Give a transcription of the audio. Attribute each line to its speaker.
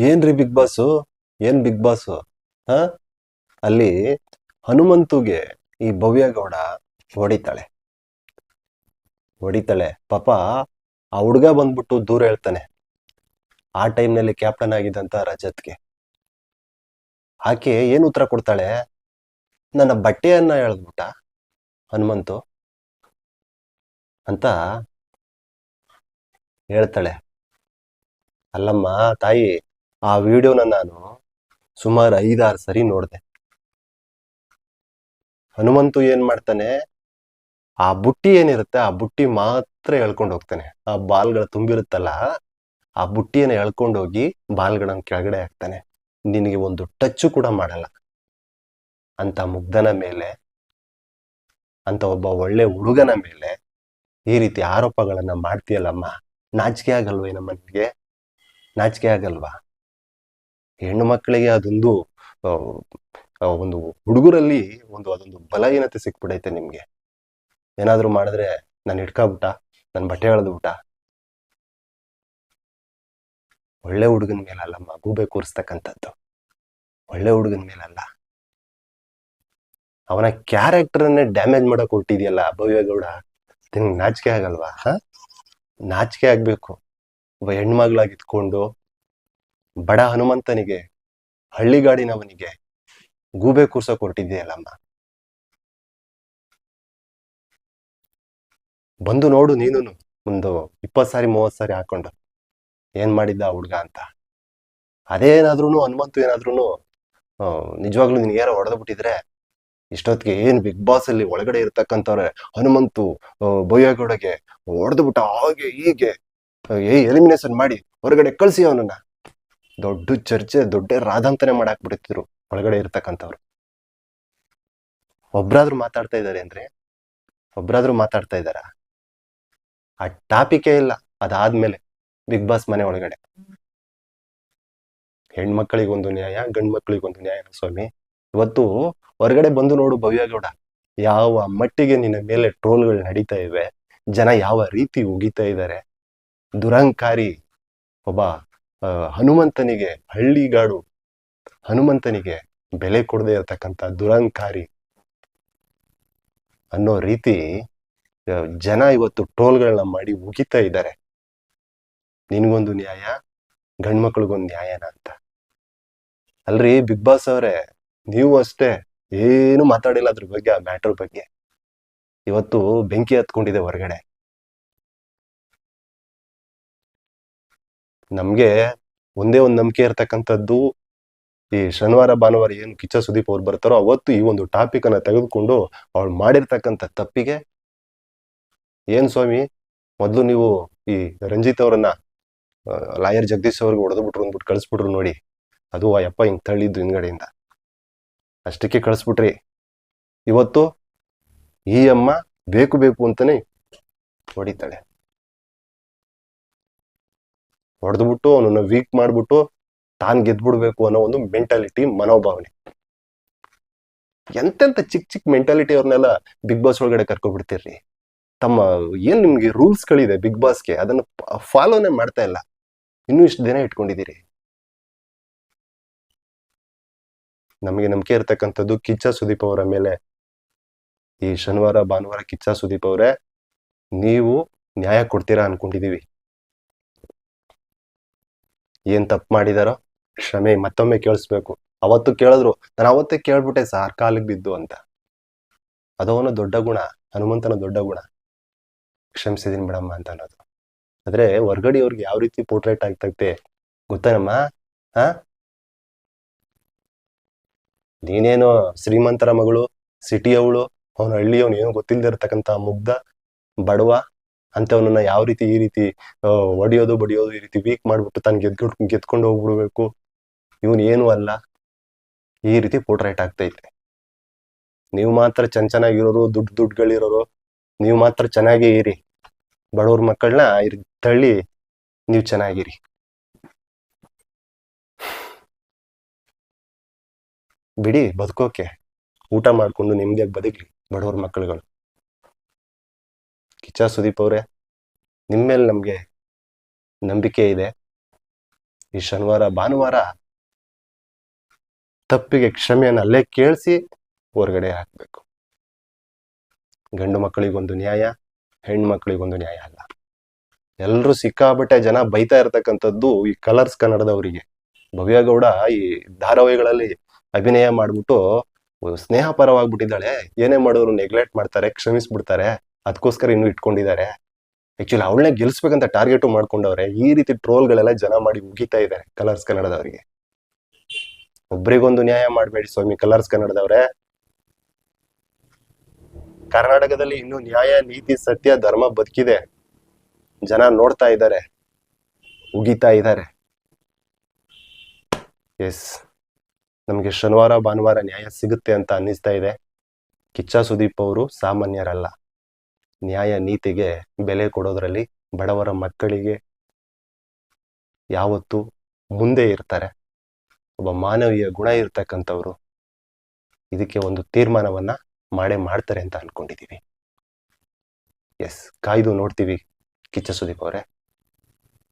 Speaker 1: ಏನ್ರಿ big boss? ಏನ್ big boss? ಹ? ಅಲ್ಲಿ ಹನುಮಂತುಗೆ ಈ ಭವ್ಯಗೌಡ ಹೊಡಿತಾಳೆ. ಹೊಡಿತಾಳೆ. ಪಾಪ, ಆ ಹುಡುಗ ಬಂದ್ಬಿಟ್ಟು ದೂರ ಹೇಳ್ತಾನೆ. ಆ ಟೈಮ್ನಲ್ಲಿ ಕ್ಯಾಪ್ಟನ್ ಆಗಿದ್ದಂತ ರಜತ್ಗೆ. ಆಕೆ ಏನ್ ಉತ್ತರ ಕೊಡ್ತಾಳೆ? ನನ್ನ ಬಟ್ಟೆಯನ್ನ ಎಳೆದ್ಬಿಟ್ಟ ಹನುಮಂತು ಅಂತ ಹೇಳ್ತಾಳೆ. ಅಲ್ಲಮ್ಮ, ತಾಯಿ ಆ ವಿಡಿಯೋನ ನಾನು ಸುಮಾರು ಐದಾರು ಸರಿ ನೋಡಿದೆ. ಹನುಮಂತು ಏನ್ ಮಾಡ್ತಾನೆ, ಆ ಬುಟ್ಟಿ ಏನಿರುತ್ತೆ, ಆ ಬುಟ್ಟಿ ಮಾತ್ರ ಎಳ್ಕೊಂಡು ಹೋಗ್ತಾನೆ. ಆ ಬಾಲ್ಗಳು ತುಂಬಿರುತ್ತಲ್ಲ, ಆ ಬುಟ್ಟಿಯನ್ನು ಎಳ್ಕೊಂಡು ಹೋಗಿ ಬಾಲ್ಗಳನ್ನ ಕೆಳಗಡೆ ಹಾಕ್ತಾನೆ. ನಿನಗೆ ಒಂದು ಟಚ್ ಕೂಡ ಮಾಡಲ್ಲ. ಅಂತ ಮುಗ್ಧನ ಮೇಲೆ, ಅಂತ ಒಬ್ಬ ಒಳ್ಳೆ ಹುಡುಗನ ಮೇಲೆ ಈ ರೀತಿ ಆರೋಪಗಳನ್ನ ಮಾಡ್ತೀಯಲ್ಲಮ್ಮ? ನಾಚಿಕೆ ಆಗಲ್ವೇನಮ್ಮ ನಿನಗೆ? ನಾಚಿಕೆ ಆಗಲ್ವಾ? ಹೆಣ್ಣು ಮಕ್ಕಳಿಗೆ ಅದೊಂದು ಒಂದು ಹುಡುಗರಲ್ಲಿ ಒಂದು ಅದೊಂದು ಬಲಹೀನತೆ ಸಿಕ್ಬಿಡೈತೆ ನಿಮ್ಗೆ. ಏನಾದ್ರೂ ಮಾಡಿದ್ರೆ ನಾನು ಹಿಡ್ಕಾಬಿಟ್ಟ ನನ್ನ ಬಟ್ಟೆ ಬಿಟ್ಟ ಒಳ್ಳೆ ಹುಡುಗನ ಮೇಲಲ್ಲ ಮಗುಬೆ ಕೂರಿಸ್ತಕ್ಕಂಥದ್ದು ಒಳ್ಳೆ ಹುಡುಗನ ಮೇಲಲ್ಲ. ಅವನ ಕ್ಯಾರೆಕ್ಟರನ್ನೇ ಡ್ಯಾಮೇಜ್ ಮಾಡಕ್ ಹೊಟ್ಟಿದ್ಯಲ್ಲ ಭವ್ಯಗೌಡ ನಿನ್ಗೆ ನಾಚಿಕೆ ಆಗಲ್ವಾ, ಹ? ನಾಚಿಕೆ ಆಗ್ಬೇಕು. ಒಬ್ಬ ಹೆಣ್ಮಗಳಾಗಿ ಇದ್ಕೊಂಡು ಬಡ ಹನುಮಂತನಿಗೆ, ಹಳ್ಳಿಗಾಡಿನವನಿಗೆ ಗೂಬೆ ಕೂರ್ಸಕ್ ಹೊರಟಿದ್ಯಲ್ಲಮ್ಮ ಬಂದು ನೋಡು ನೀನು ಒಂದು ಇಪ್ಪತ್ ಸಾರಿ ಮೂವತ್ ಸಾರಿ ಹಾಕೊಂಡು. ಏನ್ ಮಾಡಿದ್ದ ಹುಡ್ಗ ಅಂತ. ಅದೇನಾದ್ರೂ ಹನುಮಂತು ಏನಾದ್ರೂ ನಿಜವಾಗ್ಲೂ ನಿನ್ಗೆ ಯಾರೋ ಹೊಡೆದು ಬಿಟ್ಟಿದ್ರೆ, ಇಷ್ಟೊತ್ತಿಗೆ ಏನ್ ಬಿಗ್ ಬಾಸ್ ಅಲ್ಲಿ ಒಳಗಡೆ ಇರ್ತಕ್ಕಂಥವ್ರೆ, ಹನುಮಂತು ಬೊಯ್ಯಗೌಡಗೆ ಹೊಡೆದು ಬಿಟ್ಟ ಹಾಗೆ ಹೀಗೆ ಎಲಿಮಿನೇಷನ್ ಮಾಡಿ ಹೊರಗಡೆ ಕಳ್ಸಿ ಅವನನ್ನ. ದೊಡ್ಡ ಚರ್ಚೆ, ದೊಡ್ಡ ರಾದಂತನೆ ಮಾಡಾಕ್ಬಿಡ್ತಿದ್ರು ಒಳಗಡೆ ಇರ್ತಕ್ಕಂಥವ್ರು. ಒಬ್ರಾದ್ರೂ ಮಾತಾಡ್ತಾ ಇದಾರೆ ಅಂದ್ರೆ, ಒಬ್ರಾದ್ರೂ ಮಾತಾಡ್ತಾ ಇದಾರ? ಆ ಟಾಪಿಕೇ ಇಲ್ಲ, ಅದಾದ್ಮೇಲೆ ಬಿಗ್ ಬಾಸ್ ಮನೆ ಒಳಗಡೆ. ಹೆಣ್ಮಕ್ಳಿಗೊಂದು ನ್ಯಾಯ ಗಂಡ್ ಮಕ್ಳಿಗೊಂದು ನ್ಯಾಯ ಸ್ವಾಮಿ. ಇವತ್ತು ಹೊರಗಡೆ ಬಂದು ನೋಡು ಭವ್ಯಗೌಡ ಯಾವ ಮಟ್ಟಿಗೆ ನಿನ್ನ ಮೇಲೆ ಟ್ರೋಲ್ಗಳು ನಡೀತಾ ಇವೆ, ಜನ ಯಾವ ರೀತಿ ಉಗಿತಾ ಇದ್ದಾರೆ ದುರಂಕಾರಿ ಒಬ್ಬ ಹನುಮಂತನಿಗೆ, ಹಳ್ಳಿಗಾಡು ಹನುಮಂತನಿಗೆ ಬೆಲೆ ಕೊಡದೆ ಇರತಕ್ಕಂಥ ದುರಂಕಾರಿ ಅನ್ನೋ ರೀತಿ ಜನ ಇವತ್ತು ಟೋಲ್ಗಳನ್ನ ಮಾಡಿ ಉಗಿತಾ ಇದ್ದಾರೆ. ನಿನ್ಗೊಂದು ನ್ಯಾಯ, ಗಂಡ್ಮಕ್ಳಿಗೊಂದು ನ್ಯಾಯನ ಅಂತ. ಅಲ್ರಿ ಬಿಗ್ ಬಾಸ್ ಅವರೇ, ನೀವು ಅಷ್ಟೇ ಏನು ಮಾತಾಡಿಲ್ಲ ಅದ್ರ ಬಗ್ಗೆ, ಆ ಮ್ಯಾಟರ್ ಬಗ್ಗೆ. ಇವತ್ತು ಬೆಂಕಿ ಹತ್ಕೊಂಡಿದೆ ಹೊರಗಡೆ. ನಮ್ಗೆ ಒಂದೇ ಒಂದು ನಂಬಿಕೆ ಇರ್ತಕ್ಕಂಥದ್ದು ಈ ಶನಿವಾರ, ಭಾನುವಾರ ಏನು ಕಿಚ್ಚ ಸುದೀಪ್ ಅವ್ರು ಬರ್ತಾರೋ ಅವತ್ತು ಈ ಒಂದು ಟಾಪಿಕ್ ತೆಗೆದುಕೊಂಡು ಅವ್ಳು ಮಾಡಿರ್ತಕ್ಕಂಥ ತಪ್ಪಿಗೆ ಏನ್ ಸ್ವಾಮಿ, ಮೊದಲು ನೀವು ಈ ರಂಜಿತ್ ಅವರನ್ನ ಲಾಯರ್ ಜಗದೀಶ್ ಅವ್ರಿಗೆ ಹೊಡೆದ್ಬಿಟ್ರು ಅಂದ್ಬಿಟ್ಟು ಕಳಿಸ್ಬಿಟ್ರು ನೋಡಿ. ಅದು ಆ ಯಪ್ಪ ಹಿಂಗ್ ತಳ್ಳಿದ್ದು ಹಿಂದ್ಗಡೆಯಿಂದ. ಅಷ್ಟಕ್ಕೆ ಕಳಿಸ್ಬಿಟ್ರಿ. ಇವತ್ತು ಈ ಅಮ್ಮ ಬೇಕು ಬೇಕು ಅಂತಾನೆ ಹೊಡಿತಾಳೆ. ಹೊಡೆದ್ಬಿಟ್ಟು ಅವನನ್ನ ವೀಕ್ ಮಾಡ್ಬಿಟ್ಟು ತಾನ್ ಗೆದ್ಬಿಡ್ಬೇಕು ಅನ್ನೋ ಒಂದು ಮೆಂಟಾಲಿಟಿ ಮನೋಭಾವನೆ. ಎಂತೆಂತ ಚಿಕ್ಕ ಚಿಕ್ಕ ಮೆಂಟಾಲಿಟಿ ಅವ್ರನ್ನೆಲ್ಲ ಬಿಗ್ ಬಾಸ್ ಒಳಗಡೆ ಕರ್ಕೊಬಿಡ್ತೀರ್ರಿ. ತಮ್ಮ ಏನ್ ನಿಮ್ಗೆ ರೂಲ್ಸ್ ಗಳಿದೆ ಬಿಗ್ ಬಾಸ್ಗೆ ಅದನ್ನ ಫಾಲೋನೇ ಮಾಡ್ತಾ ಇಲ್ಲ. ಇನ್ನೂ ಇಷ್ಟು ದಿನ ಇಟ್ಕೊಂಡಿದ್ದೀರಿ ನಮಗೆ ನಂಬಿಕೆ ಇರ್ತಕ್ಕಂಥದ್ದು ಕಿಚ್ಚ ಸುದೀಪ್ ಅವರ ಮೇಲೆ. ಈ ಶನಿವಾರ, ಭಾನುವಾರ ಕಿಚ್ಚ ಸುದೀಪ್ ಅವರೇ, ನೀವು ನ್ಯಾಯ ಕೊಡ್ತೀರಾ ಅನ್ಕೊಂಡಿದೀವಿ. ಏನ್ ತಪ್ಪು ಮಾಡಿದಾರೋ ಕ್ಷಮೆ ಮತ್ತೊಮ್ಮೆ ಕೇಳಿಸ್ಬೇಕು. ಅವತ್ತು ಕೇಳಿದ್ರು, ನಾನು ಅವತ್ತೇ ಕೇಳ್ಬಿಟ್ಟೆ ಸಾರ್ ಕಾಲಿಗೆ ಬಿದ್ದು ಅಂತ. ಅದವನ ದೊಡ್ಡ ಗುಣ, ಹನುಮಂತನ ದೊಡ್ಡ ಗುಣ. ಕ್ಷಮಿಸಿದೀನಿ ಬಿಡಮ್ಮ ಅಂತ ಅನ್ನೋದು. ಆದ್ರೆ ಹೊರ್ಗಡೆ ಅವ್ರಿಗೆ ಯಾವ ರೀತಿ ಪೋರ್ಟ್ರೇಟ್ ಆಗ್ತೈತೆ ಗೊತ್ತಾನಮ್ಮ? ಹಾ ನೀನೇನು ಶ್ರೀಮಂತರ ಮಗಳು ಸಿಟಿ ಅವಳು ಅವನ ಹಳ್ಳಿಯವನು ಏನೋ ಗೊತ್ತಿಲ್ಲದೆ ಇರ್ತಕ್ಕಂತ ಮುಗ್ಧ, ಬಡವ ಅಂತವನನ್ನ ಯಾವ ರೀತಿ ಈ ರೀತಿ ಒಡೆಯೋದು, ಬಡಿಯೋದು ಈ ರೀತಿ ವೀಕ್ ಮಾಡ್ಬಿಟ್ಟು ತಾನು ಗೆದ್ಕೊಂಡು ಗೆದ್ಕೊಂಡು ಹೋಗ್ಬಿಡ್ಬೇಕು. ಇವನು ಏನು ಅಲ್ಲ. ಈ ರೀತಿ ಪೋರ್ಟ್ರೇಟ್ ಆಗ್ತೈತೆ ನೀವು ಮಾತ್ರ ಚೆನ್ನ ಚೆನ್ನಾಗಿರೋರು, ದುಡ್ಡು ದುಡ್ಡುಗಳಿರೋರು, ನೀವು ಮಾತ್ರ ಚೆನ್ನಾಗೇ ಇರಿ. ಬಡವ್ರ ಮಕ್ಕಳನ್ನ ತಳ್ಳಿ ನೀವು ಚೆನ್ನಾಗಿರಿ. ಬಿಡಿ, ಬದುಕೋಕೆ. ಊಟ ಮಾಡ್ಕೊಂಡು ನೆಮ್ಮದಿಯಾಗಿ ಬದುಕಲಿ ಬಡವ್ರ ಮಕ್ಕಳುಗಳು. ಕಿಚ್ಚ ಸುದೀಪ್ ಅವರೇ ನಿಮ್ಮ ಮೇಲೆ ನಮಗೆ ನಂಬಿಕೆ ಇದೆ. ಈ ಶನಿವಾರ, ಭಾನುವಾರ ತಪ್ಪಿಗೆ ಕ್ಷಮೆಯನ್ನು ಅಲ್ಲೇ ಕೇಳಿಸಿ ಹೊರಗಡೆ ಹಾಕ್ಬೇಕು. ಗಂಡು ಮಕ್ಕಳಿಗೊಂದು ನ್ಯಾಯ, ಹೆಣ್ಣು ಮಕ್ಕಳಿಗೊಂದು ನ್ಯಾಯ ಅಲ್ಲ. ಎಲ್ಲರೂ ಸಿಕ್ಕಾಬಟ್ಟೆ ಜನ ಬೈತಾ ಇರ್ತಕ್ಕಂಥದ್ದು ಈ ಕಲರ್ಸ್ ಕನ್ನಡದವರಿಗೆ. ಭವ್ಯಗೌಡ ಈ ಧಾರಾವಾಹಿಗಳಲ್ಲಿ ಅಭಿನಯ ಮಾಡ್ಬಿಟ್ಟು ಸ್ನೇಹ ಪರವಾಗ್ಬಿಟ್ಟಿದ್ದಾಳೆ ಏನೇ ಮಾಡೋರು ನೆಗ್ಲೆಕ್ಟ್ ಮಾಡ್ತಾರೆ, ಕ್ಷಮಿಸ್ಬಿಡ್ತಾರೆ. ಅದಕ್ಕೋಸ್ಕರ ಇನ್ನು ಇಟ್ಕೊಂಡಿದ್ದಾರೆ. ಆಕ್ಚುಲಿ ಅವಳನ್ನೇ ಗೆಲ್ಸ್ಬೇಕಂತ ಟಾರ್ಗೆಟ್ ಮಾಡ್ಕೊಂಡವ್ರೆ, ಈ ರೀತಿ ಟ್ರೋಲ್ಗಳೆಲ್ಲ ಜನ ಮಾಡಿ ಮುಗಿತಾ ಇದ್ದಾರೆ ಕಲರ್ಸ್ ಕನ್ನಡದವರಿಗೆ ಒಬ್ರಿಗೊಂದು ನ್ಯಾಯ ಮಾಡಬೇಡಿ ಸ್ವಾಮಿ ಕಲರ್ಸ್ ಕನ್ನಡದವ್ರೆ ಕರ್ನಾಟಕದಲ್ಲಿ ಇನ್ನು ನ್ಯಾಯ, ನೀತಿ, ಸತ್ಯ, ಧರ್ಮ ಬದುಕಿದೆ. ಜನ ನೋಡ್ತಾ ಇದ್ದಾರೆ. ಉಗಿತಾ ಇದ್ದಾರೆ. ಎಸ್ ನಮಗೆ ಶನಿವಾರ, ಭಾನುವಾರ ನ್ಯಾಯ ಸಿಗುತ್ತೆ ಅಂತ ಅನ್ನಿಸ್ತಾ ಇದೆ. ಕಿಚ್ಚ ಸುದೀಪ್ ಅವರು ಸಾಮಾನ್ಯರಲ್ಲ. ನ್ಯಾಯ ನೀತಿಗೆ ಬೆಲೆ ಕೊಡೋದ್ರಲ್ಲಿ ಬಡವರ ಮಕ್ಕಳಿಗೆ ಯಾವತ್ತೂ ಮುಂದೆ ಇರ್ತಾರೆ. ಒಬ್ಬ ಮಾನವೀಯ ಗುಣ ಇರ್ತಕ್ಕಂಥವ್ರು ಇದಕ್ಕೆ ಒಂದು ತೀರ್ಮಾನವನ್ನ ಮಾಡೇ ಮಾಡ್ತಾರೆ ಅಂತ ಅನ್ಕೊಂಡಿದೀವಿ. ಎಸ್, ಕಾಯ್ದು ನೋಡ್ತೀವಿ ಕಿಚ್ಚ ಸುದೀಪ್ ಅವರೇ.